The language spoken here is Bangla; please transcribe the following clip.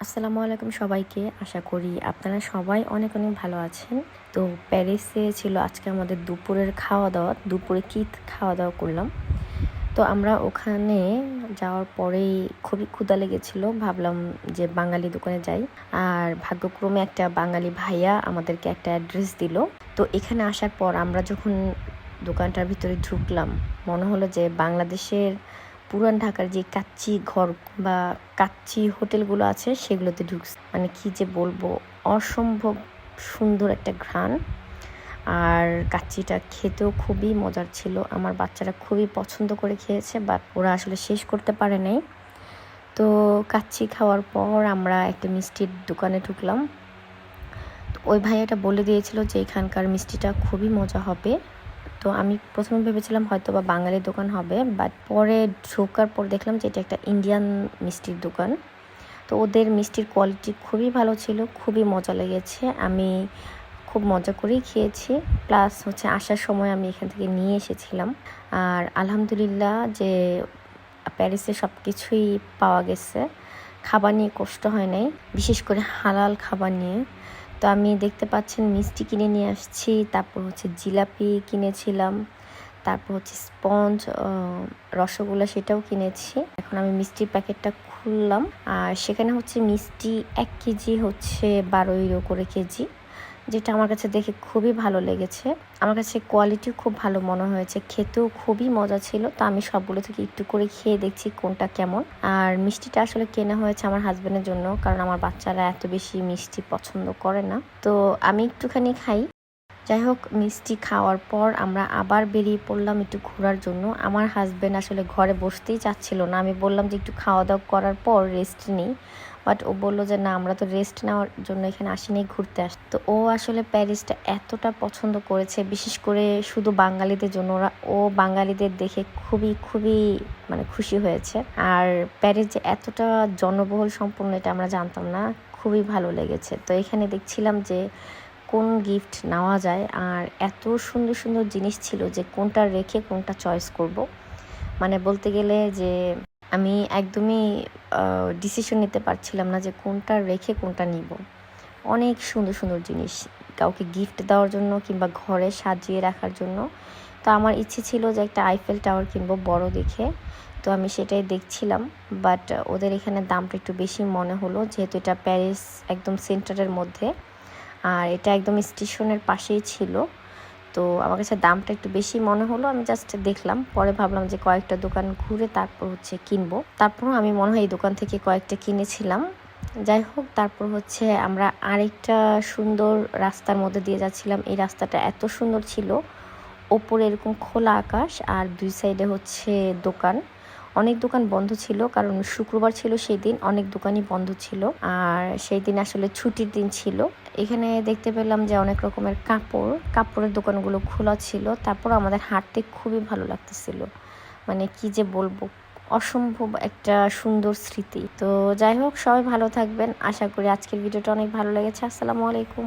আসসালামু আলাইকুম সবাইকে। আশা করি আপনারা সবাই অনেক অনেক ভালো আছেন। তো প্যারিসে ছিল আজকে আমাদের দুপুরের খাওয়া দাওয়া দুপুরে কী খাওয়া দাওয়া করলাম? তো আমরা ওখানে যাওয়ার পরেই খুবই ক্ষুদা লেগেছিল। ভাবলাম যে বাঙালি দোকানে যাই। আর ভাগ্যক্রমে একটা বাঙালি ভাইয়া আমাদেরকে একটা অ্যাড্রেস দিল। তো এখানে আসার পর আমরা যখন দোকানটার ভিতরে ঢুকলাম, মনে হলো যে বাংলাদেশের পুরান ঢাকার যে কাচ্চি ঘর বা কাচ্চি হোটেলগুলো আছে, সেগুলোতে ঢুকছে। মানে কি যে বলব, অসম্ভব সুন্দর একটা ঘ্রাণ। আর কাচ্চিটা খেতেও খুবই মজার ছিল। আমার বাচ্চারা খুবই পছন্দ করে খেয়েছে বাট ওরা আসলে শেষ করতে পারে নাই। তো কাচ্চি খাওয়ার পর আমরা একটা মিষ্টির দোকানে ঢুকলাম। ওই ভাইয়াটা বলে দিয়েছিল যে এখানকার মিষ্টিটা খুবই মজা হবে। তো আমি প্রথমে ভেবেছিলাম হয়তো বা বাঙালি দোকান হবে বাট পরে ঢোকার পর দেখলাম যে এটা একটা ইন্ডিয়ান মিষ্টির দোকান। তো ওদের মিষ্টির কোয়ালিটি খুবই ভালো ছিল, খুবই মজা লেগেছে। আমি খুব মজা করেই খেয়েছি প্লাস হচ্ছে আসার সময় আমি এখান থেকে নিয়ে এসেছিলাম। আর আলহামদুলিল্লাহ যে প্যারিসে সব কিছুই পাওয়া গেছে। খাবার নিয়ে কষ্ট হয় নাই, বিশেষ করে হালাল খাবার নিয়ে। তো আমি দেখতে পাচ্ছেন মিষ্টি কিনে নিয়ে আসছি। তারপর হচ্ছে জিলাপি কিনেছিলাম। তারপর হচ্ছে স্পঞ্জ রসগোল্লা সেটাও কিনেছি। এখন আমি মিষ্টির প্যাকেটটা খুললাম। আর সেখানে হচ্ছে মিষ্টি এক কেজি হচ্ছে বারো ইউরো করে কেজি। যেটা আমার কাছে দেখে খুবই ভালো লেগেছে। আমার কাছে কোয়ালিটিও খুব ভালো মনে হয়েছে। খেতেও খুবই মজা ছিল। তো আমি সবগুলো থেকে একটু করে খেয়ে দেখছি কোনটা কেমন। আর মিষ্টিটা আসলে কেনা হয়েছে আমার হাজব্যান্ডের জন্য, কারণ আমার বাচ্চারা এত বেশি মিষ্টি পছন্দ করে না। তো আমি একটুখানি খাই। যাই হোক, মিষ্টি খাওয়ার পর আমরা আবার বেরিয়ে পড়লাম একটু ঘোরার জন্য। আমার হাজব্যান্ড আসলে ঘরে বসতেই চাচ্ছিল না। আমি বললাম যে একটু খাওয়া দাওয়া করার পর রেস্ট নিই। বাট ও বলল যে, না, আমরা তো রেস্ট নেওয়ার জন্য এখানে আসিনি, ঘুরতে আস তো ও আসলে প্যারিসটা এতটা পছন্দ করেছে, বিশেষ করে শুধু বাঙালিদের জন্য। ওরা, ও বাঙালিদের দেখে খুবই খুবই মানে খুশি হয়েছে। আর প্যারিস যে এতটা জনবহুল সম্পূর্ণ এটা আমরা জানতাম না, খুবই ভালো লেগেছে। তো এখানে দেখছিলাম যে, কোন গিফট নেওয়া যায় আর এত সুন্দর সুন্দর জিনিস ছিল যে কোনটা রেখে কোনটা চয়েস করব। মানে বলতে গেলে যে আমি একদমই ডিসিশন নিতে পারছিলাম না যে কোনটা রেখে কোনটা নিব। অনেক সুন্দর সুন্দর জিনিস কাউকে গিফট দেওয়ার জন্য কিংবা ঘরে সাজিয়ে রাখার জন্য। তো আমার ইচ্ছে ছিল যে একটা আইফেল টাওয়ার কিনবো বড় দেখে। তো আমি সেটাই দেখছিলাম বাট ওদের এখানে দামটা একটু বেশি মনে হলো, যেহেতু এটা প্যারিস একদম সেন্টারের মধ্যে। আর এটা একদম স্টেশনের পাশেই ছিল। তো আমার কাছে দামটা একটু বেশি মনে হলো, আমি জাস্ট দেখলাম, পরে ভাবলাম যে কয়েকটা দোকান ঘুরে তারপর হচ্ছে কিনবো। তারপর আমি মনে হয় এই দোকান থেকে কয়েকটা কিনেছিলাম। যাই হোক, তারপর হচ্ছে আমরা আরেকটা সুন্দর রাস্তার মধ্যে দিয়ে যাচ্ছিলাম। এই রাস্তাটা এত সুন্দর ছিল, ওপরে এরকম খোলা আকাশ আর দুই সাইডে হচ্ছে দোকান। অনেক দোকান বন্ধ ছিল, কারণ শুক্রবার ছিল সেই দিন অনেক দোকানই বন্ধ ছিল। আর সেই দিন আসলে ছুটির দিন ছিল। এখানে দেখতে পেলাম যে অনেক রকমের কাপড়, কাপড়ের দোকানগুলো খোলা ছিল। তারপর আমাদের হাঁটতে খুবই ভালো লাগতেছিল। মানে কি যে বলব, অসম্ভব একটা সুন্দর স্মৃতি। তো যাই হোক, সবাই ভালো থাকবেন। আশা করি আজকের ভিডিওটা অনেক ভালো লেগেছে। আসসালামু আলাইকুম।